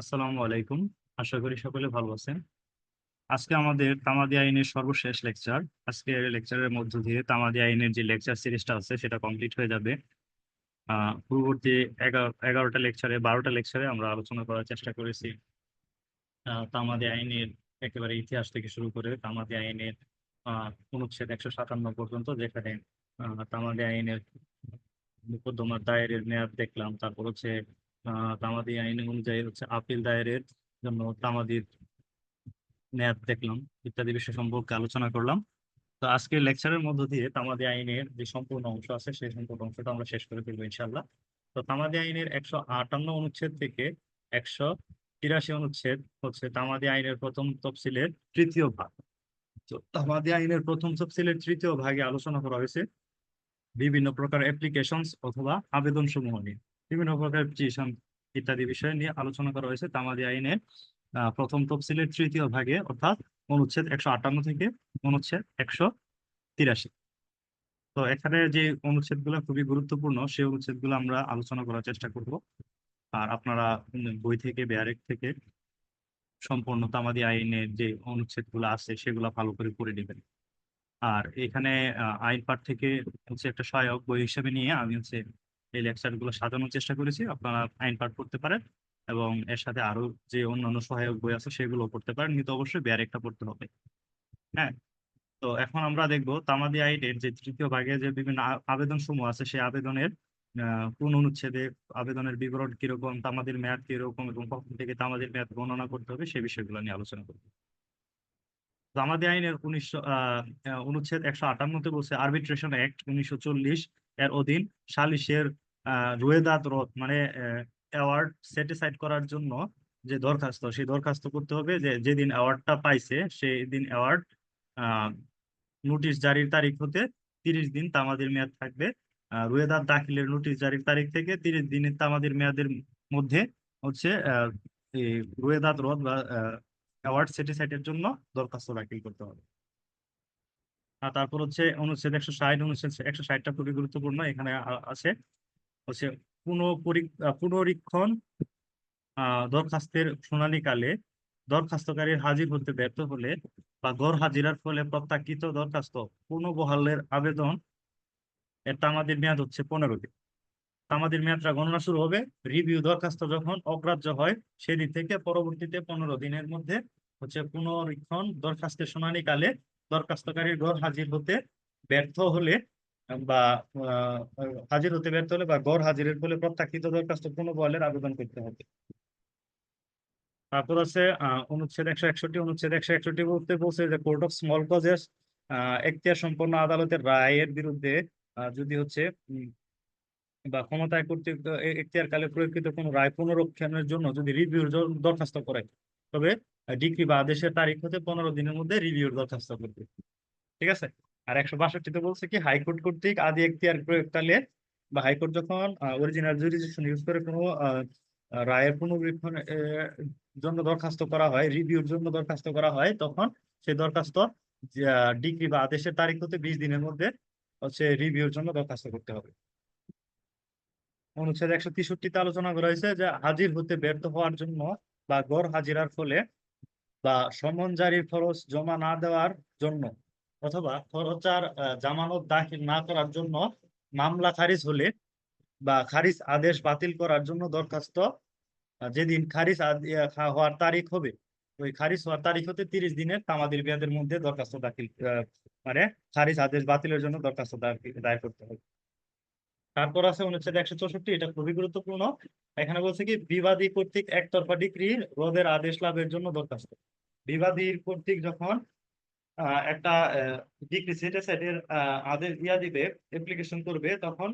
আসসালামু আলাইকুম। আশা করি সকলে ভালো আছেন। আজকে আমাদের তামাদি আইনের সর্বশেষ লেকচার। আজকে লেকচারের মধ্য দিয়ে তামাদি আইনের যে লেকচার সিরিজটা আছে, সেটা কমপ্লিট হয়ে যাবে। পূর্ববর্তী এগারো এগারোটা লেকচারে, বারোটা লেকচারে আমরা আলোচনা করার চেষ্টা করেছি। তামাদি আইনের একেবারে ইতিহাস থেকে শুরু করে তামাদি আইনের অনুচ্ছেদ একশো সাতান্ন পর্যন্ত, যেখানে তামাদি আইনের মোকদ্দমার দায়েরের মেয়াদ দেখলাম, তারপর হচ্ছে তামাদি আইন অনুযায়ী হচ্ছে আপিল দায়েরের জন্য তামাদির মেয়াদ দেখলাম, ইত্যাদি বিষয় সম্পর্কে আলোচনা করলাম। তো আজকের লেকচারের মধ্য দিয়ে তামাদি আইনের যে সম্পূর্ণ অংশ আছে, সেই সম্পূর্ণ অংশটা আমরা শেষ করে ফেলব ইনশাল্লাহ তো তামাদি আইনের একশো আটান্ন অনুচ্ছেদ থেকে একশো তিরাশি অনুচ্ছেদ হচ্ছে তামাদি আইনের প্রথম তফসিলের তৃতীয় ভাগ। তো তামাদি আইনের প্রথম তফসিলের তৃতীয় ভাগে আলোচনা করা হয়েছে। বিভিন্ন প্রকার অ্যাপ্লিকেশনস অথবা আবেদন সমূহ নিয়ে। বিভিন্ন প্রকার অ্যাপ্লিকেশন ইত্যাদি বিষয় নিয়ে আলোচনা করা হয়েছে তামাদি আইনে। প্রথম তফসিলের তৃতীয় ভাগে অর্থাৎ অনুচ্ছেদ একশো আটান্ন থেকে অনুচ্ছেদ একশো তিরাশি। তো এখানে যে অনুচ্ছেদগুলো খুবই গুরুত্বপূর্ণ, সেই অনুচ্ছেদগুলো আমরা আলোচনা করার চেষ্টা করব। আর আপনারা বই থেকে বেয়ারেক থেকে সম্পূর্ণ তামাদি আইনের যে অনুচ্ছেদগুলো আছে সেগুলো ভালো করে পড়ে নেবেন। আর এখানে আইন পাঠ থেকে হচ্ছে একটা সহায়ক বই হিসেবে নিয়ে আমি হচ্ছে এই লেকচারগুলো সাজানোর চেষ্টা করেছি আপনারা আইন পাঠ করতে পারেন এবং এর সাথে আরও যে অন্যান্য সহায়ক বই আছে সেগুলো পড়তে পারেন কিন্তু অবশ্যই বের একটা পড়তে হবে। হ্যাঁ তো এখন আমরা দেখব তামাদি আইনের যে তৃতীয় ভাগে যে বিভিন্ন আবেদন সমূহ আছে সেই আবেদনের কোন অনুচ্ছেদে আবেদনের বিবরণ কীরকম তামাদির মেয়াদ কীরকম এবং কখন থেকে তামাদির মেয়াদ গণনা করতে হবে সেই বিষয়গুলো নিয়ে আলোচনা করব। তামাদি আইনের উনিশশো আহ, অনুচ্ছেদ একশো আটান্নতে বলছে আর্বিট্রেশন অ্যাক্ট উনিশশো চল্লিশ এর অধীন সালিসের আহ রোয়েদাদ রদ মানে অ্যাওয়ার্ড সেটিসাইড করার জন্য যে দরখাস্ত, সেই দরখাস্ত করতে হবে যে যেদিন অ্যাওয়ার্ডটা পাইছে সেই দিন অ্যাওয়ার্ড নোটিশ জারির তারিখ হতে তিরিশ দিন তামাদের মেয়াদ থাকবে। রোয়েদাদ দাখিলের নোটিশ জারির তারিখ থেকে তিরিশ দিনের তামাদের মেয়াদের মধ্যে হচ্ছে রোয়েদাদ রদ বা অ্যাওয়ার্ড সেটিসাইডের জন্য দরখাস্ত দাখিল করতে হবে। আর তারপর হচ্ছে অনুচ্ছেদ একশো ষাট, অনুচ্ছেদ একশো ষাটটা খুবই গুরুত্বপূর্ণ, এখানে আছে। হচ্ছে পুনরীক্ষণ দরখাস্তের শুনানিকালে দরখাস্তকারীর হাজির হতে ব্যর্থ হলে বা গড় হাজিরার ফলে প্রত্যাখ্যিত দরখাস্ত পুনঃবহালের আবেদন এর তামাদের মেয়াদ হচ্ছে পনেরো দিন। তামাদের মেয়াদটা গণনা শুরু হবে, রিভিউ দরখাস্ত যখন অগ্রাহ্য হয় সেদিন থেকে পরবর্তীতে পনেরো দিনের মধ্যে হচ্ছে পুনরীক্ষণ দরখাস্তের শুনানিকালে দরখাস্তকারীর গড় হাজির হতে ব্যর্থ হলে বা হাজির হতে ব্যর্থ হলে বা গড় হাজিরের ফলে প্রত্যাখ্যিত দরখাস্ত পুনর্বহালের আবেদন করতে হবে। তারপর আছে অনুচ্ছেদ একশো একষট্টি, অনুচ্ছেদ একশো একষট্টি বলতে বলছে যে কোর্ট অফ স্মল কজেস এখতিয়ার সম্পন্ন আদালতের রায়ের বিরুদ্ধে যদি হচ্ছে বা ক্ষমতায় কর্তৃক এখতিয়ার কালে প্রয়োগকৃত কোনো রায় পুনরক্ষণের জন্য যদি রিভিউর দরখাস্ত করে তবে ডিগ্রি বা আদেশের তারিখ হতে পনেরো দিনের মধ্যে রিভিউর দরখাস্ত করবে। ঠিক আছে? আর একশো বাষট্টিতে বলছে কি, হাইকোর্ট কর্তৃক আদি এখতিয়ার প্রয়োগকালে বা হাইকোর্ট যখন অরিজিনাল জুরিডিকশন ইউজ করে কোনো রায়ের পুনরীক্ষণ জন্য দরখাস্ত করা হয় রিভিউর জন্য দরখাস্ত করা হয়, তখন সেই দরখাস্ত ডিগ্রি বা আদেশের তারিখ হতে বিশ দিনের মধ্যে হচ্ছে রিভিউর জন্য দরখাস্ত করতে হবে। অনুচ্ছেদ একশো তেষট্টিতে আলোচনা করা হয়েছে যে হাজির হতে ব্যর্থ হওয়ার জন্য বা গড় হাজিরার ফলে বা সমন জারির খরচ জমা না দেওয়ার জন্য অথবা খরচার জামানত দাখিল না করার জন্য মামলা খারিজ হলে বা খারিজ আদেশ বাতিল করার জন্য দরখাস্ত যেদিন খারিজ হওয়ার তারিখ হবে, ওই খারিজ হওয়ার তারিখ হতে তিরিশ দিনের তামাদির মেয়াদের মধ্যে দরখাস্ত দাখিল মানে খারিজ আদেশ বাতিলের জন্য দরখাস্ত দায়ের করতে হবে। তারপর আছে অনুচ্ছেদ একশো চৌষট্টি, এটা খুবই গুরুত্বপূর্ণ। এখানে বলছে কি, বিবাদী কর্তৃক একতরফা ডিগ্রি রোধের আদেশ লাভের জন্য দরখাস্ত। বিবাদীর কর্তৃক যখন একটা ডিগ্রি সেটে সেটের আদেশ ইয়া দিবে অ্যাপ্লিকেশন করবে, তখন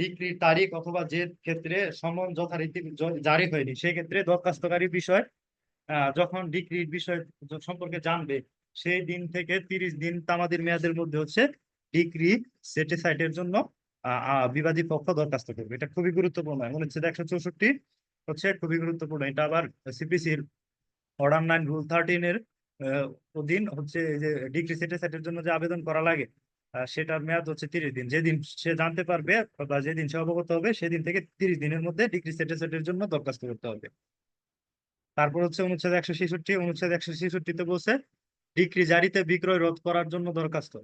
ডিগ্রি তারিখ অথবা যে ক্ষেত্রে সমন যথারীতি জারি হয়নি, সেই ক্ষেত্রে দরখাস্তকারী বিষয় যখন ডিগ্রির বিষয় সম্পর্কে জানবে, সেই দিন থেকে তিরিশ দিন তামাদির মেয়াদের মধ্যে হচ্ছে ডিগ্রি সেটিসাইটের জন্য বিবাদী পক্ষ দরখাস্ত করবে। এটা খুবই গুরুত্বপূর্ণ। এমন হচ্ছে একশো চৌষট্টি হচ্ছে খুবই গুরুত্বপূর্ণ। এটা আবার সিপিসির অর্ডার নাইন রুল থার্টিনের অধীন হচ্ছে যে ডিগ্রি সেটিসাইটের জন্য যে আবেদন করা লাগে সেটার মেয়াদ হচ্ছে তিরিশ দিন। যেদিন সে জানতে পারবে বা যেদিন সে অবগত হবে, সেদিন থেকে তিরিশ দিনের মধ্যে ডিগ্রি সেটিসাইটের জন্য দরখাস্ত করতে হবে। তারপর হচ্ছে অনুচ্ছেদ একশো ছেষট্টি। অনুচ্ছেদ একশো ছেষট্টিতে বলছে, ডিগ্রি জারিতে বিক্রয় রোধ করার জন্য দরখাস্ত।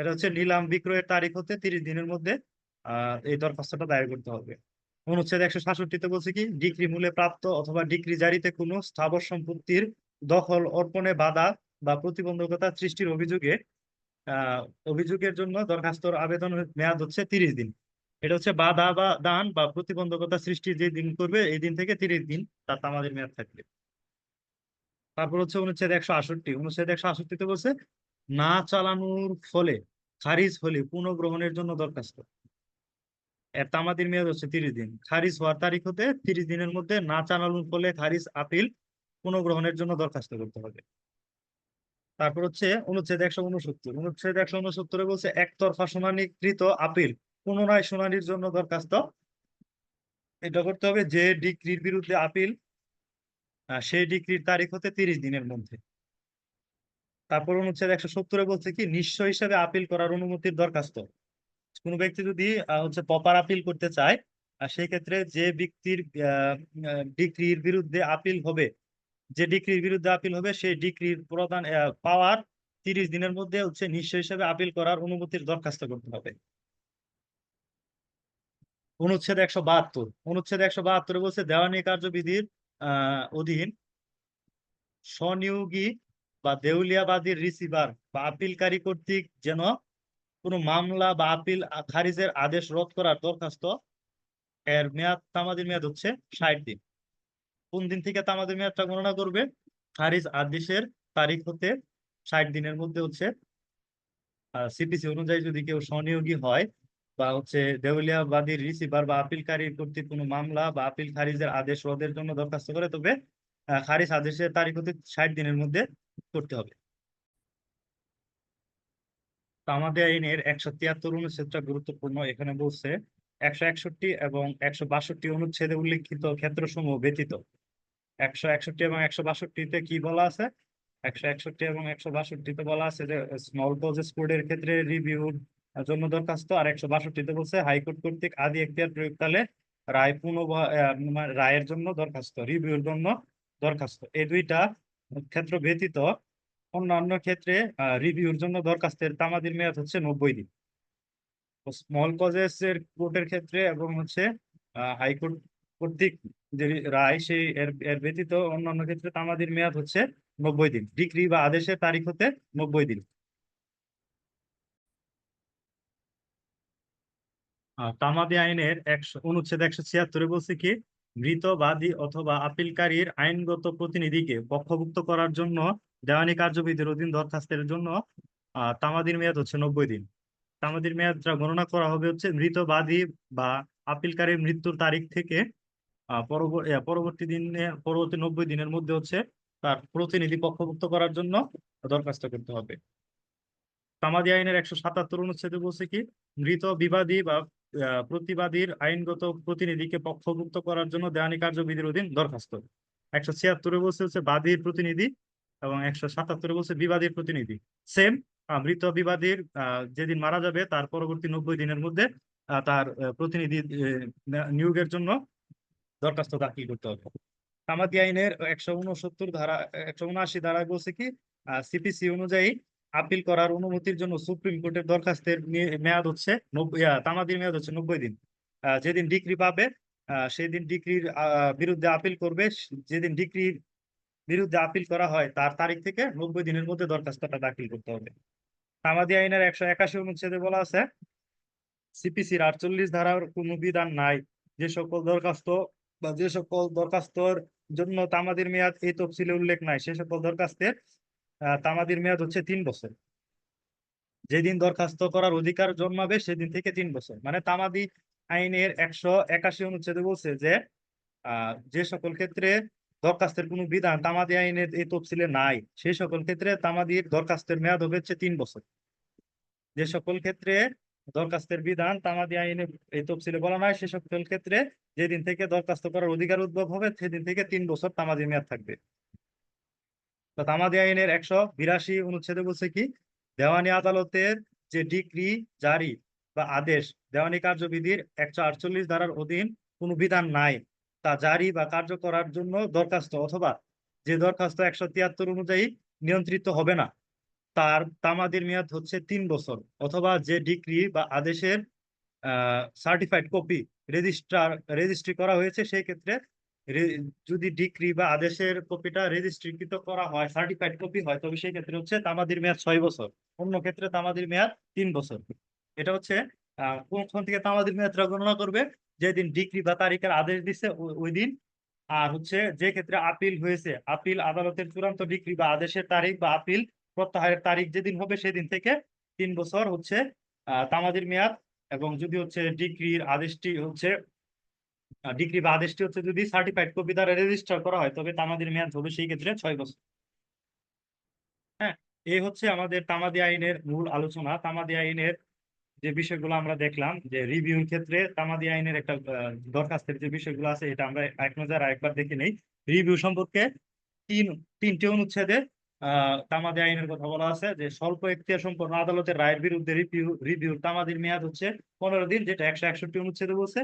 এটা হচ্ছে নিলাম বিক্রয়ের তারিখ হতে তিরিশ দিনের মধ্যে এই দরখাস্তটা দায়ের করতে হবে। অনুচ্ছেদ একশো সাতষট্টিতে বলছে কি, ডিক্রি মূলে প্রাপ্ত অথবা ডিক্রি জারিতে কোনো স্থাবর সম্পত্তির দখল, অর্পণে বাধা বা প্রতিবন্ধকতা সৃষ্টির অভিযোগে অভিযোগের জন্য দরখাস্তর আবেদন মেয়াদ হচ্ছে তিরিশ দিন। এটা হচ্ছে বাধা বা দান বা প্রতিবন্ধকতা সৃষ্টি যে দিন করবে, এই দিন থেকে তিরিশ দিন তার তামাদের মেয়াদ থাকবে। তারপর হচ্ছে অনুচ্ছেদ একশো আষট্টি অনুচ্ছেদ একশো আষট্টিতে বলছে, না চালানোর ফলে খারিজ হলে পুনঃগ্রহণের জন্য দরখাস্ত। এর তামাদির মেয়াদ হচ্ছে তিরিশ দিন। খারিজ হওয়ার তারিখ হতে তিরিশ দিনের মধ্যে না চালানোর ফলে খারিজ আপিল পুনঃগ্রহণের জন্য দরখাস্ত করতে হবে। তারপর হচ্ছে অনুচ্ছেদ একশো উনসত্তর। অনুচ্ছেদ একশো উনসত্তরে বলছে, একতরফা শুনানিকৃত আপিল পুনরায় শুনানির জন্য দরখাস্ত। এটা করতে হবে যে ডিক্রির বিরুদ্ধে আপিল সেই ডিক্রির তারিখ হতে তিরিশ দিনের মধ্যে। তারপর অনুচ্ছেদ একশো সত্তরে বলছে কি নিঃস্ব হিসাবে আপিল করার অনুমতির দরখাস্ত। কোনো ব্যক্তি যদি হচ্ছে প্রপার আপিল করতে চায় সেই ক্ষেত্রে যে ব্যক্তির ডিক্রির বিরুদ্ধে আপিল হবে, যে ডিক্রির বিরুদ্ধে আপিল হবে, সেই ডিক্রির প্রদান পাওয়ার তিরিশ দিনের মধ্যে হচ্ছে নিঃস্ব হিসাবে আপিল করার অনুমতির দরখাস্ত করতে হবে। অনুচ্ছেদ একশো বাহাত্তর। অনুচ্ছেদ একশো বাহাত্তরে বলছে দেওয়ানি কার্যবিধির অধীন স্বনিয়োগী বা দেউলিয়াবাদীর রিসিভার বা আপিলকারী কর্তৃক যেন কোনো মামলা বা আপিল খারিজের আদেশ রদ করার দরখাস্ত এর মেয়াদ তামাদির মেয়াদ হচ্ছে ষাট দিন। কোন দিন থেকে তামাদির মেয়াদটা গণনা করবে? খারিজ আদেশের তারিখ হতে ষাট দিনের মধ্যে হচ্ছে সিপিসি অনুযায়ী যদি কেউ স্বনিয়োগী হয় বা হচ্ছে দেউলিয়াবাদীর রিসিভার বা আপিলকারী কর্তৃক কোনো মামলা বা আপিল খারিজের আদেশ রদের জন্য দরখাস্ত করে, তবে খারিজ আদেশের তারিখ হতে ষাট দিনের মধ্যে করতে হবে। তামাদি আইনের একশো তিয়াত্তর অনুচ্ছেদটা গুরুত্বপূর্ণ। এখানে বলছে, একশো একষট্টি এবং একশো বাষট্টি অনুচ্ছেদে উল্লিখিত ক্ষেত্রসমূহ ব্যতীত। একশো একষট্টি এবং একশো বাষট্টিতে কি বলা আছে? একশো একষট্টি এবং একশো বাষট্টিতে বলা আছে যে স্মল প্রজেস কোডের ক্ষেত্রে রিভিউর জন্য দরখাস্ত। আর একশো বাষট্টিতে বলছে, হাইকোর্ট কর্তৃক আদি এখতিয়ার প্রয়োগকালে রায় পুনঃ রায়ের জন্য দরখাস্ত রিভিউর জন্য দরখাস্ত। এই দুইটা ক্ষেত্র ব্যতীত অন্যান্য ক্ষেত্রে রিভিউর জন্য দরখাস্তের তামাদির মেয়াদ হচ্ছে নব্বই দিন। স্মল কজেস এর কোর্টের ক্ষেত্রে এবং হচ্ছে হাইকোর্ট কর্তৃক যে রায়, সেই এর ব্যতীত অন্যান্য ক্ষেত্রে তামাদির মেয়াদ হচ্ছে নব্বই দিন। ডিগ্রি বা আদেশের তারিখ হতে নব্বই দিন। তামাদি আইনের একশো, অনুচ্ছেদ একশো ছিয়াত্তরে বলছে কি মৃত বাদী অথবা আপিলকারীর আইনগত প্রতিনিধিকে পক্ষভুক্ত করার জন্য দেওয়ানি কার্যবিধির অধীন দরখাস্তের জন্য তামাদির মেয়াদ হচ্ছে নব্বই দিন। তামাদির মেয়াদটা গণনা করা হবে হচ্ছে মৃত বাদী বা আপিলকারীর মৃত্যুর তারিখ থেকে পরবর্তী দিনে, পরবর্তী নব্বই দিনের মধ্যে হচ্ছে তার প্রতিনিধি পক্ষভুক্ত করার জন্য দরখাস্ত করতে হবে। তামাদি আইনের একশো সাতাত্তর অনুচ্ছেদে বলছে কি মৃত বিবাদী বা প্রতিবাদীর আইনগত প্রতিনিধিকে পক্ষভুক্ত করার জন্য দেওয়ানি কার্যবিধির অধীন দরখাস্ত। একশো ছিয়াত্তরে বলছে হচ্ছে বাদীর প্রতিনিধি এবং একশো সাতাত্তরে বলছে বিবাদীর প্রতিনিধি। সেম মৃত বিবাদীর যেদিন মারা যাবে তার পরবর্তী নব্বই দিনের মধ্যে তার প্রতিনিধি নিয়োগের জন্য দরখাস্ত দাখিল করতে হবে। তামাদি আইনের একশো উনসত্তর ধারা, একশো উনআশি ধারায় বলছে কি সিপিসি অনুযায়ী আপিল করার অনুমতির জন্য সুপ্রিম কোর্টের দরখাস্তের মেয়াদ হচ্ছে তামাদির মেয়াদ হচ্ছে নব্বই দিন। যেদিন ডিগ্রি পাবে সেদিন ডিগ্রির বিরুদ্ধে আপিল করবে। যেদিন ডিগ্রির বিরুদ্ধে আপিল করা হয়, তার তারিখ থেকে নব্বই দিনের মধ্যে দরখাস্তটা দাখিল করতে হবে। তামাদি আইনের একশো একাশি অনুচ্ছেদে বলা আছে, সিপিসির আটচল্লিশ ধারার কোনো বিধান নাই। যে সকল দরখাস্ত বা যে সকল দরখাস্তর জন্য তামাদির মেয়াদ এই তফসিলে উল্লেখ নাই। সে সকল দরখাস্তের তামাদির মেয়াদ হচ্ছে তিন বছর। যেদিন দরখাস্ত করার অধিকার জন্মাবে, সেদিন থেকে তিন বছর। মানে তামাদি আইনের একশো একাশি অনুচ্ছেদে বলছে যে যে সকল ক্ষেত্রে দরখাস্তের কোনো বিধান তামাদি আইনের এই তফসিলে নাই, সেই সকল ক্ষেত্রে তামাদির দরখাস্তের মেয়াদ হবে হচ্ছে তিন বছর। যে সকল ক্ষেত্রে দরখাস্তের বিধান তামাদি আইনে এই তফসিলে বলা নাই, সে সকল ক্ষেত্রে যেদিন থেকে দরখাস্ত করার অধিকার উদ্ভব হবে, সেদিন থেকে তিন বছর তামাদি মেয়াদ থাকবে। তো তামাদি আইনের একশো বিরাশি অনুচ্ছেদে বলছে কি, দেওয়ানি আদালতের যে ডিক্রি, জারি বা আদেশ, দেওয়ানি কার্যবিধির একশো আটচল্লিশ ধারার অধীন কোনো বিধান নাই। তা জারি বা কার্য করার জন্য দরখাস্ত অথবা যে দরখাস্ত একশো তিয়াত্তর অনুযায়ী নিয়ন্ত্রিত হবে না, তার তামাদির মেয়াদ হচ্ছে তিন বছর অথবা যে ডিগ্রি বা আদেশের সার্টিফাইড কপি রেজিস্ট্রার রেজিস্ট্রি করা হয়েছে, সেই ক্ষেত্রে যদি ডিগ্রি বা আদেশের কপিটা রেজিস্ট্রিকৃত করা হয় সার্টিফাইড কপি হয়, তবে সেই ক্ষেত্রে হচ্ছে তামাদির মেয়াদ ছয় বছর। অন্য ক্ষেত্রে তামাদির মেয়াদ তিন বছর। এটা হচ্ছে কোন থেকে তামাদির মেয়াদটা গণনা করবে? যেদিন ডিগ্রি বা তারিখের আদেশ ও- ওই দিন। আর হচ্ছে যে ক্ষেত্রে আপিল হয়েছে আপিল আদালতের চূড়ান্ত ডিগ্রি বা আদেশের তারিখ বা আপিল প্রত্যাহারের তারিখ যেদিন হবে, সেদিন থেকে তিন বছর হচ্ছে তামাদির মেয়াদ। এবং যদি হচ্ছে ডিগ্রির আদেশটি হচ্ছে ডিগ্রি বা আদেশটি হচ্ছে যদি সার্টিফাইড কপি দ্বারা রেজিস্টার করা হয়, তবে তামাদির মেয়াদ হবে সেই ক্ষেত্রে ছয় বছর। হ্যাঁ এই হচ্ছে আমাদের তামাদি আইনের মূল আলোচনা। তামাদি আইনের যে বিষয়গুলো আমরা দেখলাম, যে রিভিউর ক্ষেত্রে তামাদি আইনের একটা দরখাস্তের যে বিষয়গুলো আছে, এটা আমরা এক নজর আরেকবার দেখে নেই। রিভিউ সম্পর্কে তিন, তিনটে অনুচ্ছেদে তামাদি আইনের কথা বলা আছে, যে স্বল্প এখতিয়ার সম্পন্ন আদালতের রায়ের বিরুদ্ধে রিভিউ রিভিউ তামাদির মেয়াদ হচ্ছে পনেরো দিন, যেটা একশো একষট্টি অনুচ্ছেদে বলছে।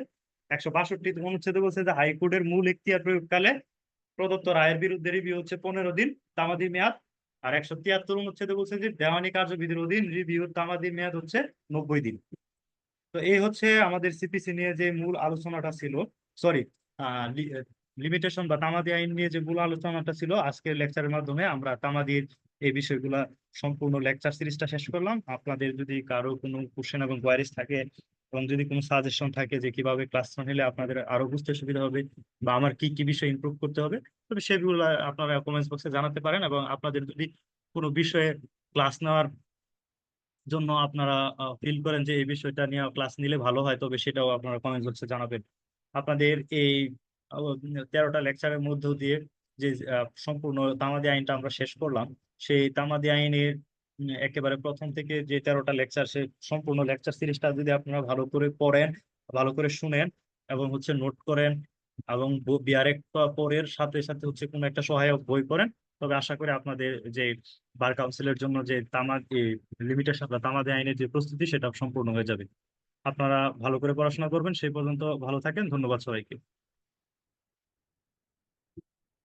একশো বাষট্টি অনুচ্ছেদে বলছে যে হাইকোর্টের মূল এখতিয়ার প্রয়োগকালে প্রদত্ত রায়ের বিরুদ্ধে রিভিউ হচ্ছে পনেরো দিন তামাদি মেয়াদ। আর একশো তিয়াত্তর অনুচ্ছেদে বলছে যে দেওয়ানি কার্যবিধির অধীন রিভিউর তামাদি মেয়াদ হচ্ছে নব্বই দিন। তো এই হচ্ছে আমাদের সিপিসি নিয়ে যে মূল আলোচনাটা ছিল। সরি লিমিটেশন বা তামাদি আইন নিয়ে যে মূল আলোচনাটা ছিল, আজকের লেকচারের মাধ্যমে আমরা তামাদির এই বিষয়গুলা সম্পূর্ণ লেকচার সিরিজটা শেষ করলাম। আপনাদের যদি কারও কোনো কোশ্চেন এবং কোয়ারিজ থাকে এবং যদি কোনো সাজেশন থাকে যে কীভাবে ক্লাস নিলে আপনাদের আরও বুঝতে সুবিধা হবে বা আমার কি কি বিষয় ইমপ্রুভ করতে হবে, তবে সেগুলো আপনারা কমেন্টস বক্সে জানাতে পারেন এবং আপনাদের যদি কোনো বিষয়ে ক্লাস নেওয়ার জন্য আপনারা ফিল করেন যে এই বিষয়টা নিয়ে ক্লাস নিলে ভালো হয়, তবে সেটাও আপনারা কমেন্ট বক্সে জানাবেন। আপনাদের এই তেরোটা লেকচারের মধ্য দিয়ে যে সম্পূর্ণ তামাদি আইনটা আমরা শেষ করলাম, সেই তামাদি আইনের একেবারে প্রথম থেকে যে তেরোটা লেকচার সে সম্পূর্ণ লেকচার সিরিজটা যদি আপনারা ভালো করে পড়েন, ভালো করে শুনেন এবং হচ্ছে নোট করেন এবং বিআরএক পরের সাথে সাথে হচ্ছে কোনো একটা সহায়ক বই পড়েন, তবে আশা করি আপনাদের যে বার কাউন্সিলের জন্য যে তামাদ লিমিটেশন বা তামাদি আইনের যে প্রস্তুতি, সেটা সম্পূর্ণ হয়ে যাবে। আপনারা ভালো করে পড়াশোনা করবেন, সেই পর্যন্ত ভালো থাকেন, ধন্যবাদ সবাইকে।